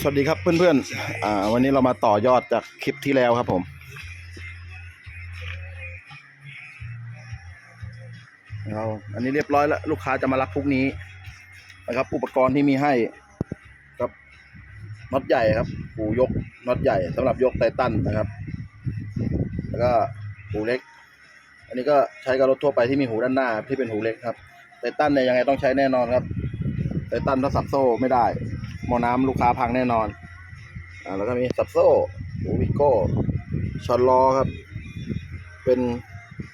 สวัสดีครับเพื่อนๆอ่าวันนี้เรามาต่อยอดจากคลิปที่แล้วครับผม เราอันนี้เรียบร้อยแล้ว ลูกค้าจะมารับพรุ่งนี้นะครับ อุปกรณ์ที่มีให้ครับน็อตใหญ่ครับหูยกน็อตใหญ่สำหรับยกไททันนะครับ แล้วก็หูเล็ก อันนี้ก็ใช้กับรถทั่วไปที่มีหูด้านหน้าที่เป็นหูเล็กครับไททันเนี่ยยังไงต้องใช้แน่นอนครับ ไททันถ้าสับโซ่ไม่ได้หมอน้ำลูกค้าพังแน่นอนอ่าแล้วก็มีสับโซ่หูวิโก้ชอตล้อครับ เป็น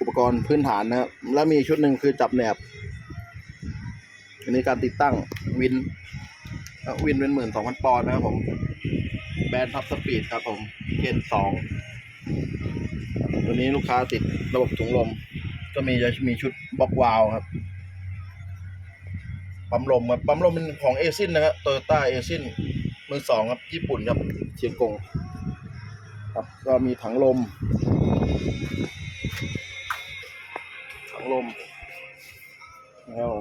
อุปกรณ์พื้นฐานนะครับ แล้วมีชุดหนึ่งคือจับแหนบ อันนี้การติดตั้งวินวินเป็นหมื่นสองพันปอนด์นะครับผม แบรนด์ท็อปสปีดครับผมเกนสองตัวนี้ลูกค้าติดระบบถุงลม ก็มีจะมีชุดบล็อกวาล์วครับ ปั๊มลมครับปั๊มลมเป็นของเอซินนะครับโตโยต้าเอซินมือสองครับญี่ปุ่นครับเชียงกงครับก็มีถังลม ถังลมแล้ว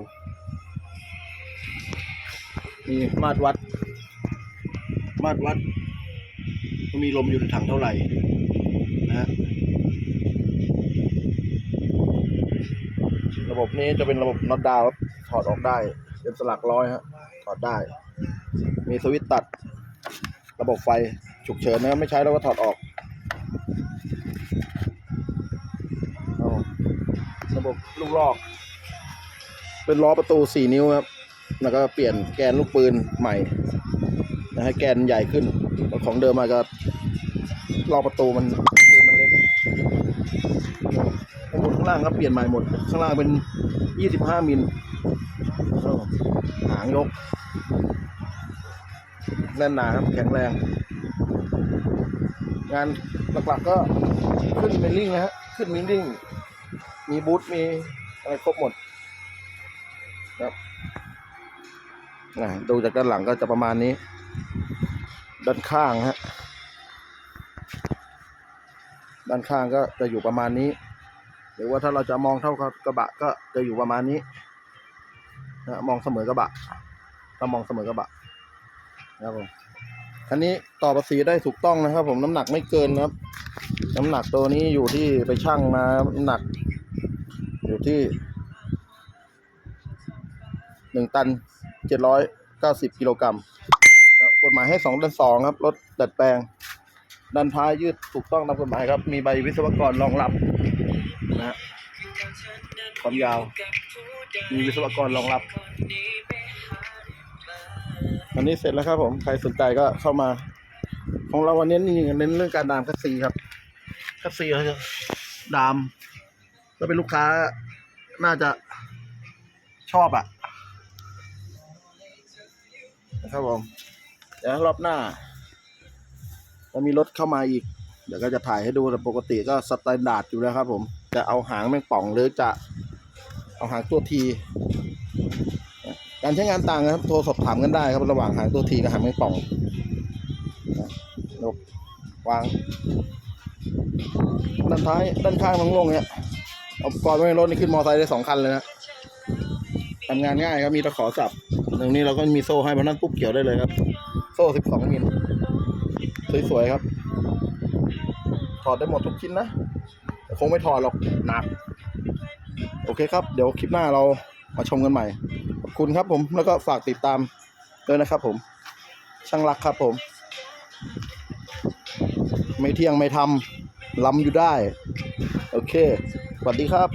มีมาตรวัด มาตรวัดว่ามีลมอยู่ในถังเท่าไหร่นะฮะระบบนี้จะเป็นระบบน็อตดาวน์ครับถอดออกได้ เป็นสลักร้อยฮะถอดได้ มีสวิตตัด ระบบไฟฉุกเฉินนะครับไม่ใช้แล้วก็ถอดออก ระบบลูกลอก เป็นล้อประตู4นิ้วครับ แล้วก็เปลี่ยนแกนลูกปืนใหม่นะให้แกนใหญ่ขึ้น ของเดิมมาก็ล้อประตูมันปืนมันเล็ก บนข้างล่างครับเปลี่ยนใหม่หมด ข้างล่างเป็น 25 มิลอ้าวหางยกแน่นหนาครับแข็งแรง งานหลักๆก็ขึ้นเมลลิ่งนะฮะ ขึ้นมิลลิ่ง มีบูทมีอะไรครบหมดครับนะดูจากด้านหลังก็จะประมาณนี้ ด้านข้างฮะ ด้านข้างก็จะอยู่ประมาณนี้ หรือว่าถ้าเราจะมองเท่ากระบะก็จะอยู่ประมาณนี้นะมองเสมอกระบะถ้ามองเสมอกระบะนะครับผมคันนี้ต่อภาษีได้ถูกต้องนะครับ ผมน้ำหนักไม่เกินนะครับ น้ำหนักตัวนี้อยู่ที่ไปชั่งมาน้ำหนัก อยู่ที่หนึ่งตันเจ็ดร้อยเก้าสิบกิโลกรัมกฎหมายให้สองตันสองครับรถดัดแปลงด้านท้ายยืดถูกต้องตามกฎหมายครับ มีใบวิศวกรรองรับ นะฮะความยาว มีวิศวกรรองรับอันนี้เสร็จแล้วครับผม ใครสนใจก็เข้ามา ของเราวันนี้นี่เน้นเรื่องการดามคัสซีครับคัสซีเขาจะดาม แล้วเป็นลูกค้าน่าจะชอบอะนะครับผม เดี๋ยวรอบหน้าจะมีรถเข้ามาอีก เดี๋ยวก็จะถ่ายให้ดูแต่ปกติก็สแตนดาร์ดอยู่แล้วครับผม จะเอาหางแมงป่องหรือจะเอาหางตัวทีการใช้งานต่างนะครับ โทรสอบถามกันได้ครับระหว่างหางตัวทีกับหางแมงป่องนะยกวาง ด้านท้ายด้านข้างทั้งลงเนี่ยอุปกรณ์ไว้ในรถนี่ขึ้นมอเตอร์ไซค์ได้สองคันเลยนะทำงานง่ายครับมีตะขอสับตรงนี้เราก็มีโซ่ให้พอนั่นปุ๊บเกี่ยวได้เลยครับ โซ่สิบสองมิลสวยๆครับถอดได้หมดทุกชิ้นนะ คงไม่ถอดหรอกหนัก โอเคครับ เดี๋ยวคลิปหน้าเรามาชมกันใหม่ ขอบคุณครับผม แล้วก็ฝากติดตามด้วยนะครับผม ช่างรักครับผม ไม่เที่ยงไม่ทำล้ำอยู่ได้ โอเค สวัสดีครับ